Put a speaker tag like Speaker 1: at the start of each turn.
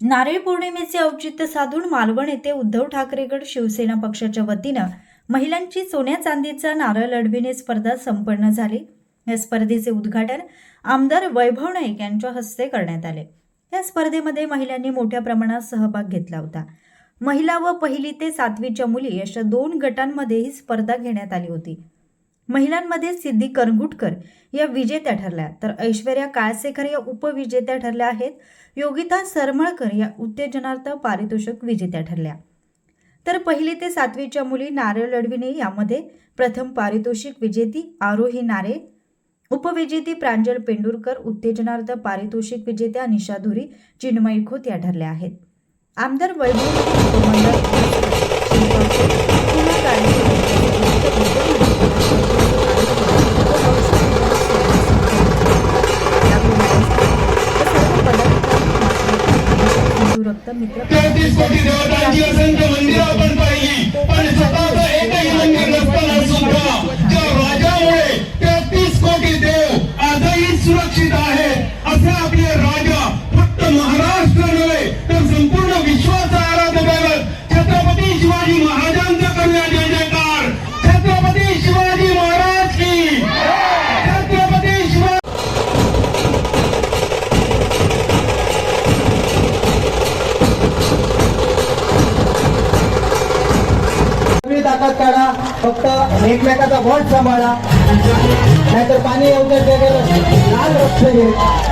Speaker 1: नारळी पौर्णिमेचे औचित्य साधून मालवण येथे उद्धव ठाकरेगड शिवसेना पक्षाच्या वतीनं महिलांची सोन्या चांदीचा नारळ लढविणे स्पर्धा संपन्न झाली. या स्पर्धेचे उद्घाटन आमदार वैभव नाईक यांच्या हस्ते करण्यात आले. या स्पर्धेमध्ये महिलांनी मोठ्या प्रमाणात सहभाग घेतला होता. महिला व पहिली ते सातवीच्या मुली अशा दोन गटांमध्ये ही स्पर्धा घेण्यात आली होती. महिलांमध्ये सिद्धी करंगुटकर या विजेत्या ठरल्या. तर ऐश्वर्या काळसेकर या उपविजेत्या ठरल्या आहेत. योगिता सरमळकर या उत्तेजनार्थ पारितोषिक विजेत्या ठरल्या. तर पहिली ते सातवीच्या मुली नारळ लढविणे यामध्ये प्रथम पारितोषिक विजेती आरोही नारे उपविजेती प्रांजल पेंडुरकर उत्तेजनार्थ पारितोषिक विजेत्या निशा धुरी चिन्मयी खोत या ठरल्या आहेत. आमदार वैभव कार्यक्रम रक्त मित्र
Speaker 2: तुम्ही ताकद काढा फक्त एकमेकाचा बोट सांभाळा. नाहीतर पाणी येऊ द्या लाल रक्त घे